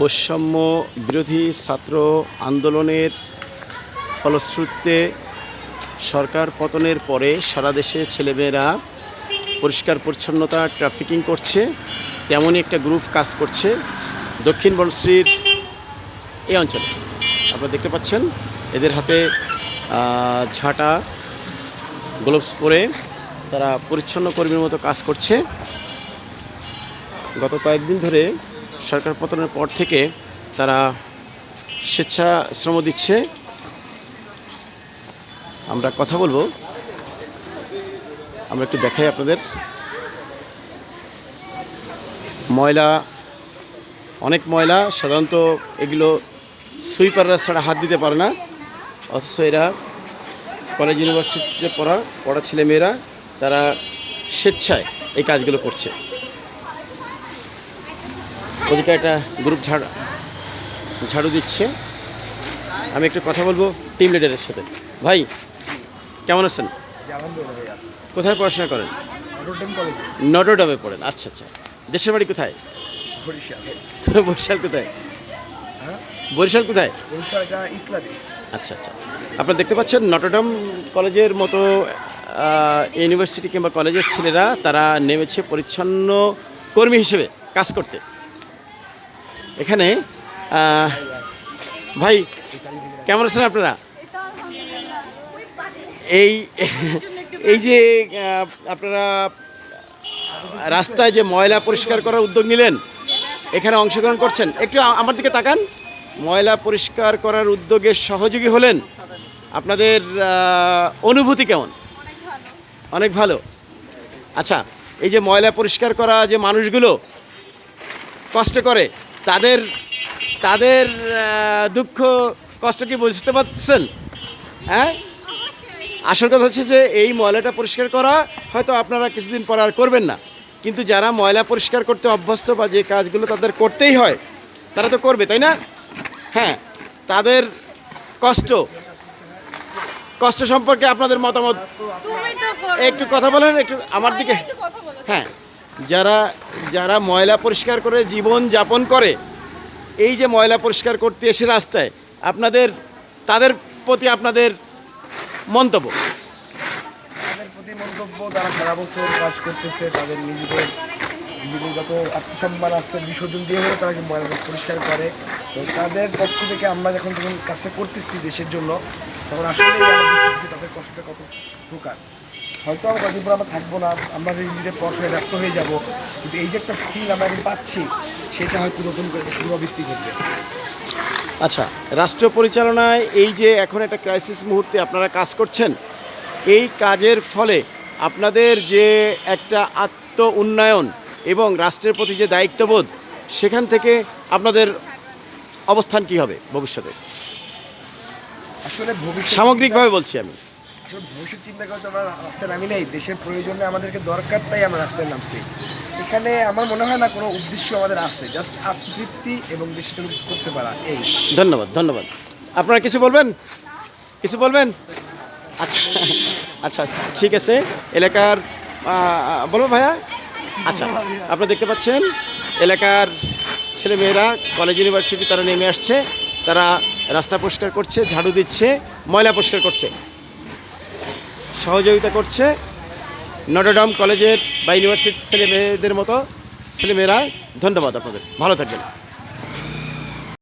বৈষম্য বিরোধী ছাত্র আন্দোলনের ফলশ্রুতিতে সরকার পতনের পরে সারা দেশে ছেলেমেয়েরা পরিষ্কার পরিচ্ছন্নতা ট্রাফিকিং করছে। তেমনই একটা গ্রুপ কাজ করছে দক্ষিণ বনশ্রীর এই অঞ্চলে। আপনারা দেখতে পাচ্ছেন, এদের হাতে ঝাঁটা গ্লোভস পরে তারা পরিচ্ছন্ন কর্মীর মতো কাজ করছে। গত কয়েকদিন ধরে সরকার পতনের পর থেকে তারা স্বেচ্ছাশ্রম দিচ্ছে। আমরা কথা বলব। আমরা একটু দেখাই আপনাদের। ময়লা, অনেক ময়লা, সাধারণত এগুলো সুইপাররা ছাড়া হাত দিতে পারে না। অথচ এরা কলেজ ইউনিভার্সিটিতে পড়া পড়া ছেলেমেয়েরা তারা স্বেচ্ছায় এই কাজগুলো করছে। ওদিকে একটা গ্রুপ ঝাড় ঝাড়ু দিচ্ছে। আমি একটু কথা বলব টিম লিডারের সাথে। ভাই কেমন আছেন? কোথায় পড়াশোনা করেন? নটরডামে পড়েন। আচ্ছা আচ্ছা। দেশের বাড়ি কোথায়? বরিশালে। কোথায়? হ্যাঁ? বরিশাল কোথায়? ইসলামী। আচ্ছা আচ্ছা। আপনারা দেখতে পাচ্ছেন নটরডাম কলেজের মতো ইউনিভার্সিটি কিংবা কলেজের ছেলেরা তারা নেমেছে পরিচ্ছন্ন কর্মী হিসেবে কাজ করতে। এখানে ভাই, কেমন আছেন আপনারা? এই এই যে আপনারা রাস্তায় যে ময়লা পরিষ্কার করার উদ্যোগ নিলেন, এখানে অংশগ্রহণ করছেন। একটু আমার দিকে তাকান। ময়লা পরিষ্কার করার উদ্যোগে সহযোগী হলেন। আপনাদের অনুভূতি কেমন? অনেক ভালো। আচ্ছা এই যে ময়লা পরিষ্কার করা যে মানুষগুলো কষ্ট করে তাদের তাদের দুঃখ কষ্ট কি বুঝতে পারছেন হ্যাঁ? আসল কথা হচ্ছে যে এই ময়লাটা পরিষ্কার করা হয়তো আপনারা কিছুদিন পর আর করবেন না। কিন্তু যারা ময়লা পরিষ্কার করতে অভ্যস্ত বা যে কাজগুলো তাদের করতেই হয় তারা তো করবে তাই না? হ্যাঁ তাদের কষ্ট কষ্ট সম্পর্কে আপনাদের মতামত একটু কথা বলেন একটু আমার দিকে। হ্যাঁ যারা যারা ময়লা পরিষ্কার করে জীবন যাপন করে, এই যে ময়লা পরিষ্কার করতে এসে রাস্তায়, আপনাদের, তাদের প্রতি আপনাদের মন্তব্য? তাদের প্রতি মন্তব্য তারা কাজ করতেছে, তাদের নিজেদের যত বিসর্জন দিয়ে হলে তারা ময়লা পরিষ্কার করে। তো তাদের পক্ষ থেকে আমরা যখন যখন কাজটা করতেছি দেশের জন্য, তখন আসলে তাদের কষ্টটা কত প্রকার। হয়তো আমরা কদিন পর আমরা থাকব না আমরা নিজেদের পড়াশোনায় ব্যস্ত হয়ে যাব কিন্তু এই যে একটা ফিল আমরা এখন পাচ্ছি সেটা হয়তো নতুন করে পুনরাবৃত্তি করবে আচ্ছা রাষ্ট্র পরিচালনায় এই যে এখন একটা ক্রাইসিস মুহূর্তে আপনারা কাজ করছেন এই কাজের ফলে আপনাদের যে একটা আত্ম উন্নয়ন এবং রাষ্ট্রের প্রতি যে দায়িত্ববোধ সেখান থেকে আপনাদের অবস্থান কি হবে ভবিষ্যতে? আসলে সামগ্রিকভাবে বলছি আমি। ভবিষ্যৎ চিন্তা করতে আমরা রাস্তায় নামি নেই দেশের প্রয়োজনে আমাদেরকে দরকার তাই আমরা রাস্তায় নামছি। এখানে আমার মনে হয় না কোনো উদ্দেশ্য আমাদের আছে জাস্ট আত্মতৃপ্তি এবং কিছু করতে পারা এই। ধন্যবাদ ধন্যবাদ। আপনারা কিছু বলবেন? কিছু বলবেন? আচ্ছা আচ্ছা আচ্ছা, ঠিক আছে। এলাকার বলব ভাইয়া? আচ্ছা আপনারা দেখতে পাচ্ছেন এলাকার ছেলেমেয়েরা কলেজ ইউনিভার্সিটি তারা নেমে আসছে। তারা রাস্তা পরিষ্কার করছে ঝাড়ু দিচ্ছে ময়লা পরিষ্কার করছে। সহযোগিতা করছে নটরডাম কলেজের বা ইউনিভার্সিটির ছেলেমেয়েদের মতো ছেলেমেয়েরা। ধন্যবাদ আপনাদের। ভালো থাকবেন।